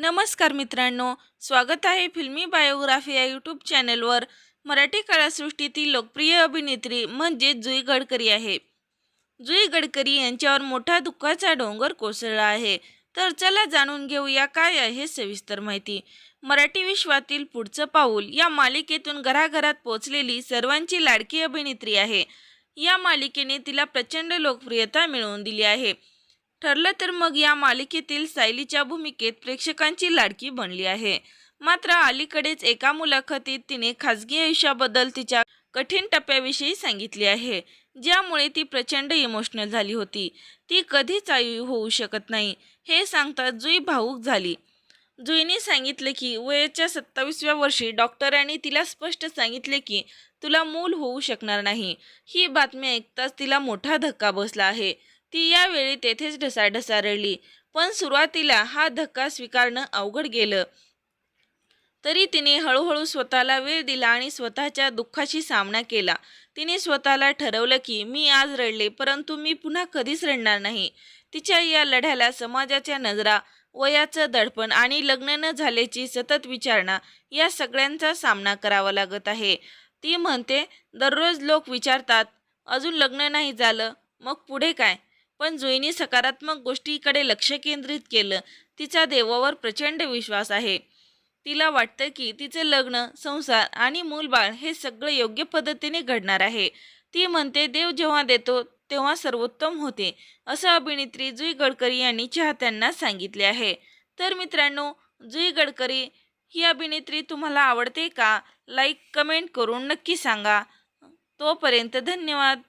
नमस्कार मित्रांनो स्वागत आहे फिल्मी बायोग्राफी या यूट्यूब चॅनलवर. मराठी कलासृष्टीतील लोकप्रिय अभिनेत्री म्हणजे जुई गडकरी आहे. जुई गडकरी यांच्यावर मोठा दुःखाचा डोंगर कोसळला आहे. तर चला जाणून घेऊया काय आहे सविस्तर माहिती. मराठी विश्वातील पुढचं पाऊल या मालिकेतून घराघरात पोचलेली सर्वांची लाडकी अभिनेत्री आहे. या मालिकेने तिला प्रचंड लोकप्रियता मिळवून दिली आहे. ठरलं तर मग या मालिकेतील सायलीच्या भूमिकेत प्रेक्षकांची लाडकी बनली आहे. मात्र अलीकडेच एका मुलाखतीत तिने खाजगी आयुष्याबद्दल तिच्या कठीण टप्प्याविषयी सांगितले आहे ज्यामुळे ती प्रचंड इमोशनल झाली होती. ती कधीच आई होऊ शकत नाही हे सांगता जुई भाऊक झाली. जुईने सांगितले की वयाच्या सत्तावीसव्या वर्षी डॉक्टरांनी तिला स्पष्ट सांगितले की तुला मूल होऊ शकणार नाही. ही बातमी ऐकताच तिला मोठा धक्का बसला आहे. ती यावेळी तेथेच ढसाढसा रडली पण सुरुवातीला हा धक्का स्वीकारणं अवघड गेलं. तरी तिने हळूहळू स्वतःला वेळ दिला आणि स्वतःच्या दुःखाशी सामना केला. तिने स्वतःला ठरवलं की मी आज रडले परंतु मी पुन्हा कधीच रडणार नाही. तिच्या या लढ्याला समाजाच्या नजरा वयाचं दडपण आणि लग्न न झाल्याची सतत विचारणा या सगळ्यांचा सामना करावा लागत आहे. ती म्हणते दररोज लोक विचारतात अजून लग्न नाही झालं मग पुढे काय? पण जुईनी सकारात्मक गोष्टीकडे लक्ष केंद्रित केलं. तिचा देवावर प्रचंड विश्वास आहे. तिला वाटतं की तिचे लग्न संसार आणि मूलबाळ हे सगळं योग्य पद्धतीने घडणार आहे. ती म्हणते देव जेव्हा देतो तेव्हा सर्वोत्तम होते. असं अभिनेत्री जुई गडकरी यांनी चाहत्यांना सांगितले आहे. तर मित्रांनो जुई गडकरी ही अभिनेत्री तुम्हाला आवडते का? लाईक कमेंट करून नक्की सांगा. तोपर्यंत धन्यवाद.